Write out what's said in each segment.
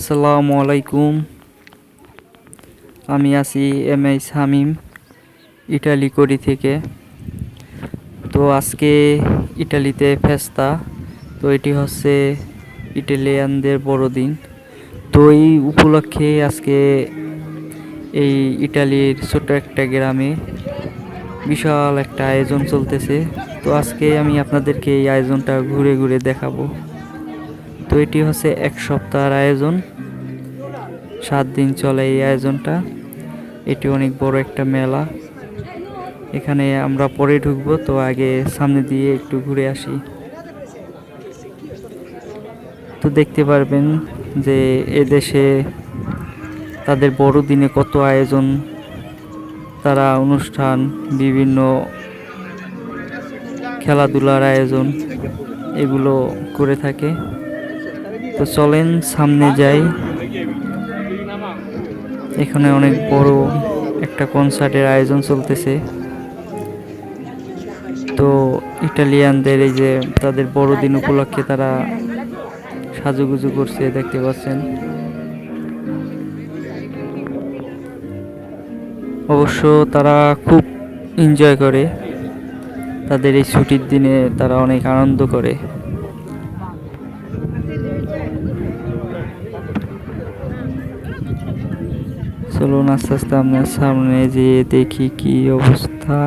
আসসালামু আলাইকুম। আমি আছি এম এইচ হামিম, ইটালি করি থেকে। তো আজকে ইটালিতে ফেস্তা, তো এটি হচ্ছে ইটালিয়ানদের বড়দিন। তো এই উপলক্ষে আজকে এই ইটালির ছোট্ট একটা গ্রামে বিশাল একটা আয়োজন চলতেছে। তো আজকে আমি আপনাদেরকে এই আয়োজনটা ঘুরে ঘুরে দেখাবো। তো এটি হচ্ছে এক সপ্তাহের আয়োজন। সাত দিন চলে এই আয়োজনটা। এটি অনেক বড় একটা মেলা। এখানে আমরা পরে ঢুকবো, তো আগে সামনে দিয়ে একটু ঘুরে আসি। তো দেখতে পারবেন যে এদেশে তাদের বড়দিনে কত আয়োজন, তারা অনুষ্ঠান, বিভিন্ন খেলাধুলার আয়োজন, এগুলো করে থাকে। তো চলেন সামনে যাই। এখানে অনেক বড় একটা কনসার্টের আয়োজন চলতেছে। তো ইটালিয়ানদের এই যে তাদের বড়দিন উপলক্ষে তারা সাজুগুজু করছে, দেখতে পাচ্ছেন। অবশ্য তারা খুব এনজয় করে। তাদের এই ছুটির দিনে তারা অনেক আনন্দ করে। চলুন আস্তে আস্তে আপনার সামনে যেয়ে দেখি কি অবস্থা।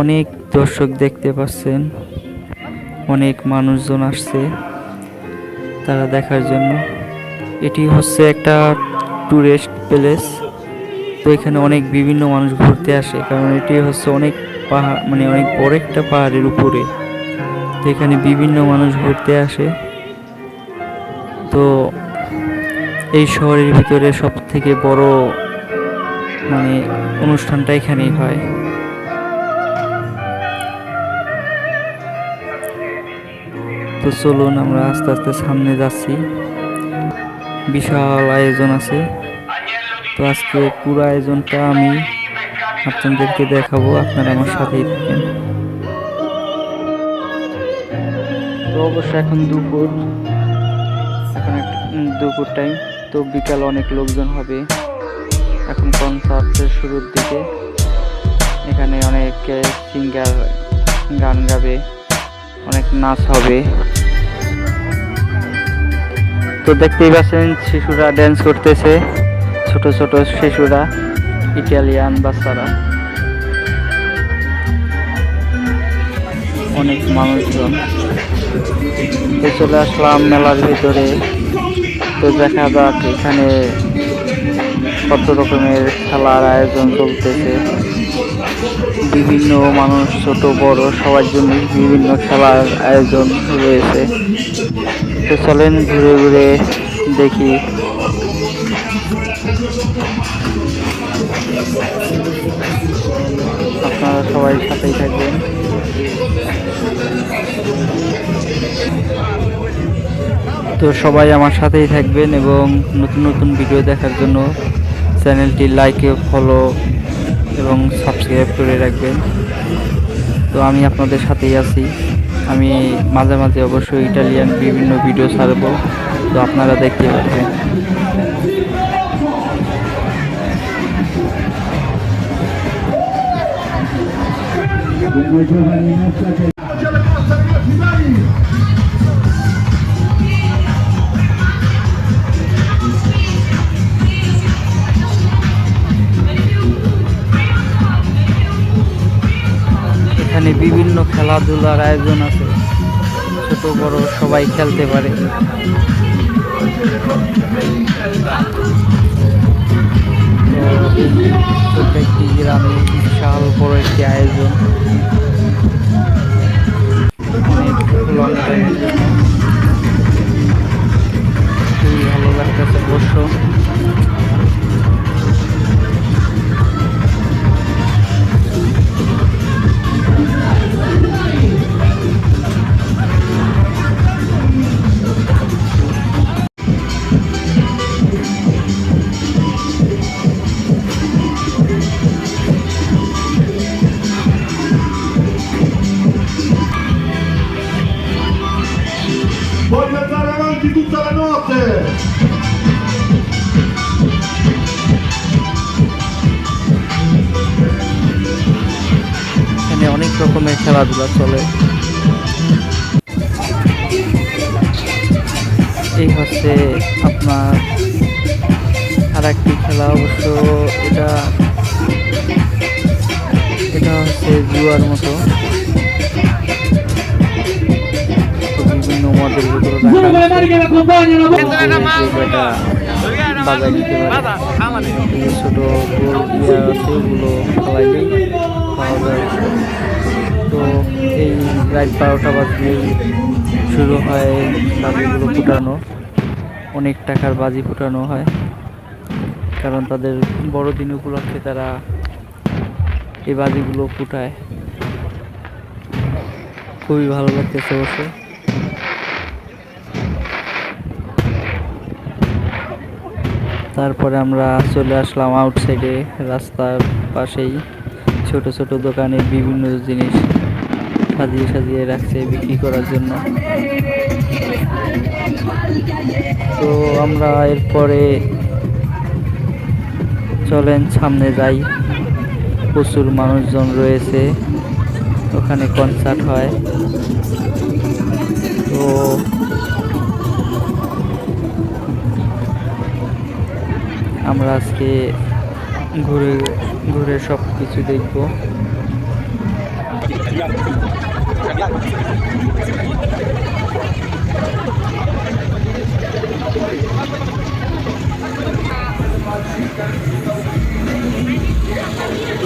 অনেক দর্শক দেখতে পাচ্ছেন, অনেক মানুষজন আসছে তারা দেখার জন্য। এটি হচ্ছে একটা টুরিস্ট প্লেস তো এখানে অনেক বিভিন্ন মানুষ ঘুরতে আসে, কারণ এটি হচ্ছে অনেক পাহাড় মানে অনেক বড় একটা পাহাড়ের উপরে। তো এখানে বিভিন্ন মানুষ ঘুরতে আসে। তো এই শহরের ভিতরে সব থেকে বড় মানে অনুষ্ঠানটা এখানেই হয়। তো চলুন আমরা আস্তে আস্তে সামনে যাচ্ছি। বিশাল আয়োজন আছে। তো আজকে পুরো আয়োজনটা আমি আপনাদেরকে দেখাবো, আপনারা আমার সাথেই থাকেন। তো অবশ্য এখন দুপুর এখন দুপুর টাইম তো বিকাল অনেক লোকজন হবে। এখন কনসার্টের শুরুর দিকে। এখানে অনেক সিঙ্গার গান গাবে, অনেক নাচ হবে। তো দেখতেই পাচ্ছেন, শিশুরা ড্যান্স করতেছে, ছোট ছোট শিশুরা ইটালিয়ান বাচ্চারা। অনেক মানুষজন। তো চলে আসলাম মেলার ভিতরে। তো দেখা যাক এখানে কত রকমের খেলার আয়োজন চলতেছে। বিভিন্ন মানুষ, ছোট, বড়, সবার জন্য বিভিন্ন খেলার আয়োজন রয়েছে। তো চলেন ঘুরে ঘুরে দেখি। আপনারা সবাই সাথেই থাকবেন। তো সবাই আমার সাথেই থাকবেন এবং নতুন নতুন ভিডিও দেখার জন্য চ্যানেলটি লাইক ফলো এবং সাবস্ক্রাইব করে রাখবেন। তো আমি আপনাদের সাথেই আছি। আমি মাঝে মাঝে অবশ্যই ইটালিয়ান বিভিন্ন ভিডিও ছাড়ব। তো আপনারা দেখতে পারবেন। বিভিন্ন খেলাধুলার আয়োজন আছে। ছোট, বড়, সবাই খেলতে পারে। একটি গ্রামে বিশাল বড় একটি আয়োজন খুবই ভালো লাগতেছে অবশ্য খেলাধুলা চলে। এই হচ্ছে আপনার আর একটি খেলা অবশ্য এটা এটা হচ্ছে জুয়ার মতো। বিভিন্ন মদের ভিতরে পারে। ছোট গোল ইয়া আছে, ওগুলো খাওয়াই খাওয়াইলেই পাওয়া যায়। তো এই রাত বারোটা বাজলেই শুরু হয় বাজিগুলো ফুটানো। অনেক টাকার বাজি ফুটানো হয়। কারণ তাদের বড়দিন উপলক্ষে তারা এই বাজিগুলো ফুটায়। খুবই ভালো লাগতেছে অবশ্য। তারপরে আমরা চলে আসলাম আউটসাইডে রাস্তার পাশেই। ছোট ছোট দোকানে বিভিন্ন জিনিস সাজিয়ে সাজিয়ে রাখছে বিক্রি করার জন্য। তো আমরা এরপরে চলেন, সামনে যাই। প্রচুর মানুষজন রয়েছে। ওখানে কনসার্ট হয়। তো আমরা আজকে ঘুরে ঘুরে সব কিছু দেখব।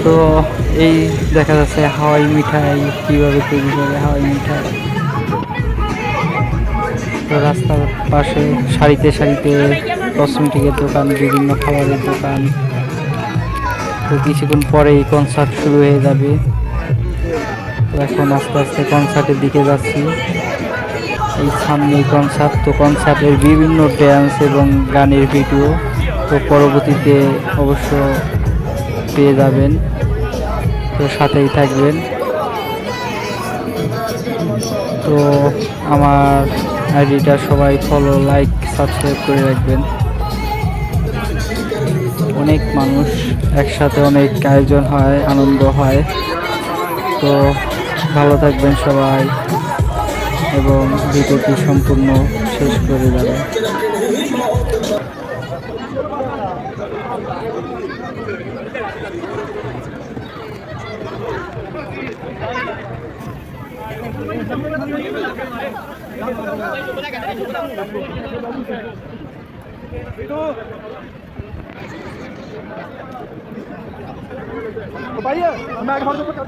তো এই দেখা যাচ্ছে হাওয়াই মিঠাই কীভাবে তৈরি করে, হাওয়াই মিঠাই। তো রাস্তার পাশে সারিতে সারিতে কসমেটিকের দোকান, বিভিন্ন খাবারের দোকান। তো কিছুক্ষণ পরেই কনসার্ট শুরু হয়ে যাবে। এখন আস্তে আস্তে কনসার্টের দিকে যাচ্ছি। এই সামনে কনসার্ট তো কনসার্টের বিভিন্ন ড্যান্স এবং গানের ভিডিও তো পরবর্তীতে অবশ্য পেয়ে যাবেন। তো সাথেই থাকবেন। তো আমার আইডিটা সবাই ফলো লাইক সাবস্ক্রাইব করে রাখবেন। অনেক মানুষ একসাথে অনেক আয়োজন হয়, আনন্দ হয়। তো ভালো থাকবেন সবাই এবং ভিডিওটি সম্পূর্ণ শেষ করে যাবেন भाई मैं एक बार कर